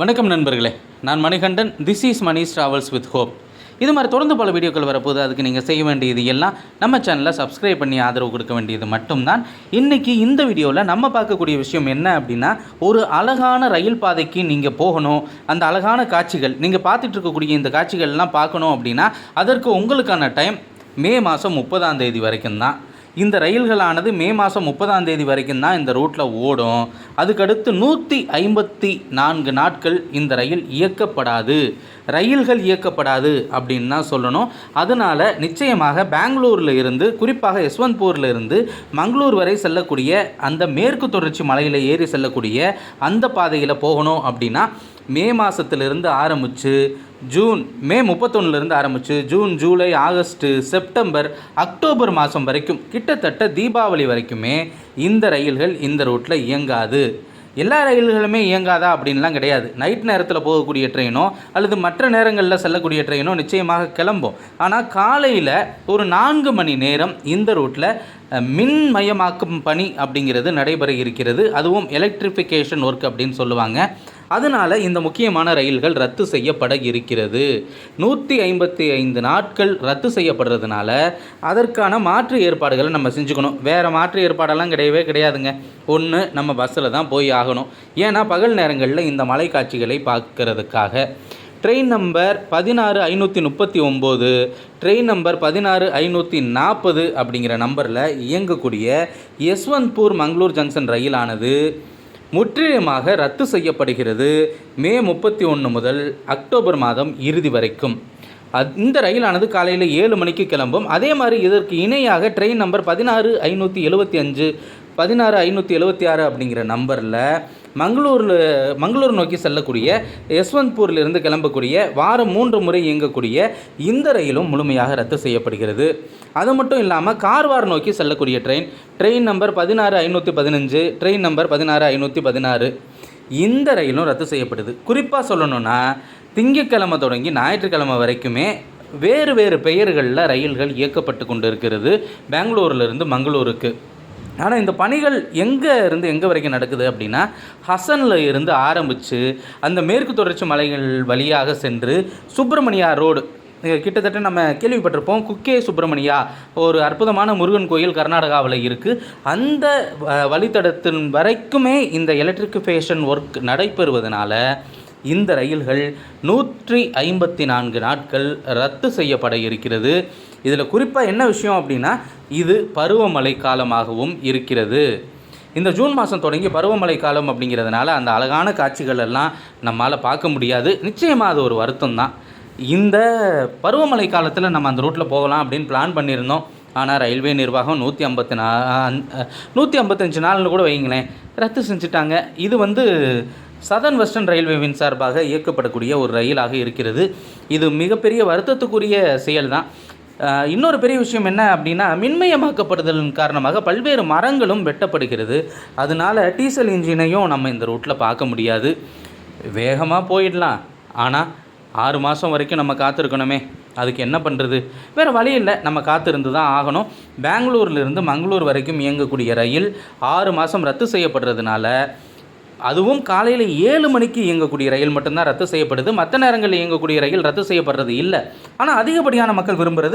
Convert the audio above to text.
வணக்கம் நண்பர்களே. நான் Manikandan. This is Mani's travels with hope இது மாதிரி தொடர்ந்து பல வீடியோக்கள் வரப்போது அதுக்கு நீங்கள் செய்ய வேண்டியது எல்லாம் நம்ம சேனலை சப்ஸ்கிரைப் பண்ணி ஆதரவு கொடுக்க வேண்டியது மட்டும்தான். இன்றைக்கி இந்த வீடியோவில் நம்ம பார்க்கக்கூடிய விஷயம் என்ன அப்படின்னா ஒரு அழகான ரயில் பாதைக்கு நீங்கள் போகணும். அந்த அழகான காட்சிகள் நீங்கள் பார்த்துட்டு இருக்கக்கூடிய இந்த காட்சிகள்லாம் பார்க்கணும் அப்படின்னா அதற்கு உங்களுக்கான டைம் மே மாதம் முப்பதாம் தேதி வரைக்கும் தான் இந்த ரயில்களானது மே மாதம் முப்பதாம் தேதி வரைக்கும் தான் இந்த ரூட்டில் ஓடும். அதுக்கடுத்து நூற்றி ஐம்பத்தி நான்கு நாட்கள் இந்த ரயில் இயக்கப்படாது. ரயில்கள் இயக்கப்படாது அப்படின்னு தான் சொல்லணும். அதனால் நிச்சயமாக பெங்களூரில் இருந்து குறிப்பாக யஸ்வந்த்பூரில் இருந்து மங்களூர் வரை செல்லக்கூடிய அந்த மேற்கு தொடர்ச்சி மலையில் ஏறி செல்லக்கூடிய அந்த பாதையில் போகணும் அப்படின்னா மே மாதத்துலேருந்து ஆரம்பித்து ஜூன் மே முப்பத்தொன்னுலேருந்து ஆரம்பித்து June July August September October மாதம் வரைக்கும் கிட்டத்தட்ட தீபாவளி வரைக்குமே இந்த ரயில்கள் இந்த ரூட்டில் இயங்காது. எல்லா ரயில்களுமே இயங்காதா அப்படின்லாம் கிடையாது. நைட் நேரத்தில் போகக்கூடிய ட்ரெயினோ அல்லது மற்ற நேரங்களில் செல்லக்கூடிய ட்ரெயினோ நிச்சயமாக கிளம்பும். ஆனால் காலையில் ஒரு நான்கு மணி நேரம் இந்த ரூட்டில் மின்மயமாக்கும் பணி அப்படிங்கிறது நடைபெற இருக்கிறது. அதுவும் எலக்ட்ரிஃபிகேஷன் ஒர்க் அப்படின்னு சொல்லுவாங்க. அதனால் இந்த முக்கியமான ரயில்கள் ரத்து செய்யப்பட இருக்கிறது. நூற்றி ஐம்பத்தி ஐந்து நாட்கள் ரத்து செய்யப்படுறதுனால அதற்கான மாற்று ஏற்பாடுகளை நம்ம செஞ்சுக்கணும். வேறு மாற்று ஏற்பாடெல்லாம் கிடையவே கிடையாதுங்க. ஒன்று நம்ம பஸ்ஸில் தான் போய் ஆகணும். ஏன்னா பகல் நேரங்களில் இந்த மலை காட்சிகளை பார்க்கறதுக்காக. ட்ரெயின் நம்பர் பதினாறு ஐநூற்றி முப்பத்தி ஒம்பது ட்ரெயின் நம்பர் பதினாறு ஐநூற்றி நாற்பது அப்படிங்கிற நம்பரில் இயங்கக்கூடிய யஸ்வந்த்பூர் மங்களூர் ஜங்ஷன் ரயிலானது முற்றிலுமாக ரத்து செய்யப்படுகிறது மே முப்பத்தி ஒன்று முதல் அக்டோபர் மாதம் இறுதி வரைக்கும். அத் இந்த ரயிலானது காலையில் ஏழு மணிக்கு கிளம்பும். அதே மாதிரி இதற்கு இணையாக ட்ரெயின் நம்பர் பதினாறு ஐநூற்றி எழுபத்தி அஞ்சு பதினாறு ஐநூற்றி எழுபத்தி ஆறு அப்படிங்கிற நம்பரில் மங்களூரில் மங்களூர் நோக்கி செல்லக்கூடிய யஸ்வந்த்பூரிலிருந்து கிளம்பக்கூடிய வாரம் மூன்று முறை இயங்கக்கூடிய இந்த ரயிலும் முழுமையாக ரத்து செய்யப்படுகிறது. அது மட்டும் இல்லாமல் கார்வார் நோக்கி செல்லக்கூடிய ட்ரெயின் ட்ரெயின் நம்பர் பதினாறு ஐநூற்றி பதினஞ்சு ட்ரெயின் நம்பர் பதினாறு ஐநூற்றி பதினாறு. இந்த ரயிலும் ரத்து செய்யப்படுது. குறிப்பாக சொல்லணும்னா திங்கட்கிழமை தொடங்கி ஞாயிற்றுக்கிழமை வரைக்குமே வேறு வேறு பெயர்களில் ரயில்கள் இயக்கப்பட்டு கொண்டு இருக்கிறது பெங்களூரிலிருந்து மங்களூருக்கு. ஆனால் இந்த பணிகள் எங்கே இருந்து எங்கே வரைக்கும் நடக்குது அப்படின்னா ஹசனில் இருந்து ஆரம்பித்து அந்த மேற்கு தொடர்ச்சி மலைகள் வழியாக சென்று சுப்பிரமணியா ரோடு. கிட்டத்தட்ட நம்ம கேள்விப்பட்டிருப்போம் குக்கே சுப்பிரமணியா ஒரு அற்புதமான முருகன் கோயில் கர்நாடகாவில் இருக்குது அந்த வ- வழித்தடத்தின் வரைக்குமே இந்த எலக்ட்ரிஃபிகேஷன் ஒர்க் நடைபெறுவதனால இந்த ரயில்கள் நூற்றி ஐம்பத்தி நான்கு நாட்கள் ரத்து செய்யப்பட இருக்கிறது. இதில் குறிப்பாக என்ன விஷயம் அப்படின்னா இது பருவமழை காலமாகவும் இருக்கிறது. இந்த ஜூன் மாதம் தொடங்கி பருவமழை காலம் அப்படிங்கிறதுனால அந்த அழகான காட்சிகள் எல்லாம் நம்மளால் பார்க்க முடியாது. நிச்சயமாக அது ஒரு வருத்தம் தான் இந்த பருவமழை காலத்தில் நம்ம அந்த ரூட்டில் போகலாம் அப்படின்னு பிளான் பண்ணியிருந்தோம். ஆனால் ரயில்வே நிர்வாகம் நூற்றி ஐம்பத்தி நா நூற்றி ஐம்பத்தஞ்சு நாள்னு கூட வைங்களேன் ரத்து செஞ்சுட்டாங்க. இது வந்து சதர்ன் வெஸ்டர்ன் ரயில்வேவின் சார்பாக இயக்கப்படக்கூடிய ஒரு ரயிலாக இருக்கிறது. இது மிகப்பெரிய வருத்தத்துக்குரிய செயல் தான். இன்னொரு பெரிய விஷயம் என்ன அப்படின்னா மின்மயமாக்கப்படுதலின் காரணமாக பல்வேறு மரங்களும் வெட்டப்படுகிறது. அதனால டீசல் இன்ஜினையும் நம்ம இந்த ரூட்டில் பார்க்க முடியாது. வேகமாக போயிடலாம். ஆனால் ஆறு மாதம் வரைக்கும் நம்ம காத்திருக்கணுமே. அதுக்கு என்ன பண்ணுறது வேறு வழி இல்லை. நம்ம காத்திருந்து தான் ஆகணும். பெங்களூர்லேருந்து மங்களூர் வரைக்கும் இயங்கக்கூடிய ரயில் ஆறு மாதம் ரத்து செய்யப்படுறதுனால அதுவும் காலையில் ஏழு மணிக்கு இயங்கக்கூடிய ரயில் மட்டும்தான் ரத்து செய்யப்படுது. மற்ற நேரங்களில் இயங்கக்கூடிய ரயில் ரத்து செய்யப்படுறது இல்லை. ஆனால் அதிகப்படியான மக்கள் விரும்புகிறது